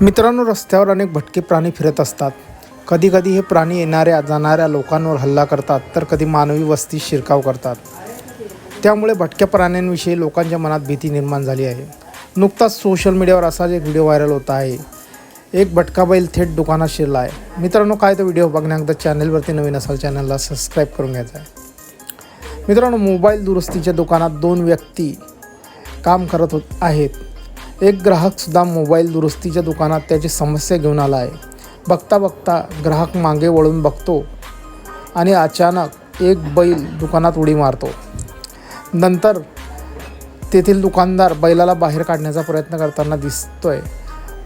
मित्रांनो रस्त्यावर अनेक भटके प्राणी फिरत असतात. कधीकधी हे प्राणी येणाऱ्या जाणाऱ्या लोकांवर हल्ला करतात तर कधी मानवी वस्ती शिरकाव करतात. त्यामुळे भटक्या प्राण्यांविषयी लोकांच्या मनात भीती निर्माण झाली आहे. नुकताच सोशल मीडियावर असाच एक व्हिडिओ व्हायरल होत आहे. एक भटका बैल थेट दुकानात शिरला आहे. मित्रांनो काय तो व्हिडिओ बघण्याकरता चॅनलवरती नवीन असाल चॅनलला सबस्क्राईब करून घ्यायचा आहे. मित्रांनो मोबाईल दुरुस्तीच्या दुकानात दोन व्यक्ती काम करत होत आहेत. एक ग्राहकसुद्धा मोबाईल दुरुस्तीच्या दुकानात त्याची समस्या घेऊन आला आहे. बघता बघता ग्राहक मागे वळून बघतो आणि अचानक एक बैल दुकानात उडी मारतो. नंतर तेथील दुकानदार बैलाला बाहेर काढण्याचा प्रयत्न करताना दिसतोय.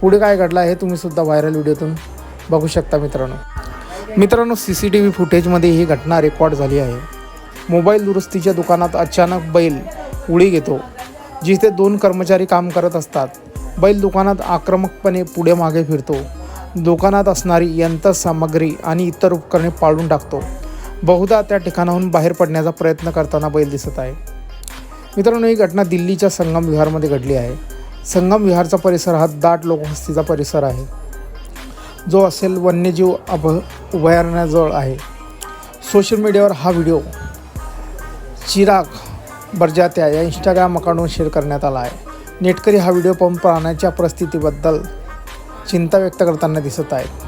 पुढे काय घडलं आहे तुम्ही सुद्धा व्हायरल व्हिडिओतून बघू शकता मित्रांनो. मित्रांनो सी सी टी व्ही फुटेजमध्ये ही घटना रेकॉर्ड झाली आहे. मोबाईल दुरुस्तीच्या दुकानात अचानक बैल उडी घेतो. जिथे दोन कर्मचारी काम करत असतात. बैल दुकानात आक्रमकपणे पुढे मागे फिरतो. दुकानात असणारी यंत्रसामग्री आणि इतर उपकरणे पाळून टाकतो. बहुधा त्या ठिकाणाहून बाहेर पडण्याचा प्रयत्न करताना बैल दिसत आहे. मित्रांनो ही घटना दिल्लीच्या संगम विहारमध्ये घडली आहे. संगम विहारचा परिसर हा दाट लोकवस्तीचा परिसर आहे. जो असेल वन्यजीव अभ अभयारण्याजवळ आहे. सोशल मीडियावर हा व्हिडिओ चिराग बर्जात्या या इंस्टाग्राम अकाउंटवर शेअर करण्यात आला आहे. नेटकरी हा व्हिडिओ पाहून प्राण्याच्या परिस्थितीबद्दल चिंता व्यक्त करताना दिसत आहेत.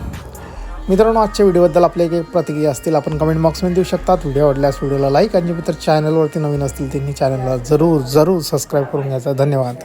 मित्रांनो आजच्या व्हिडिओबद्दल आपल्या एक एक प्रतिक्रिया असतील आपण कमेंट बॉक्समध्ये देऊ शकतात. व्हिडिओ आवडल्यास व्हिडिओला लाईक आणि मित्र चॅनलवरती नवीन असतील त्यांनी चॅनलला जरूर जरूर सबस्क्राईब करून घ्यायचा. धन्यवाद.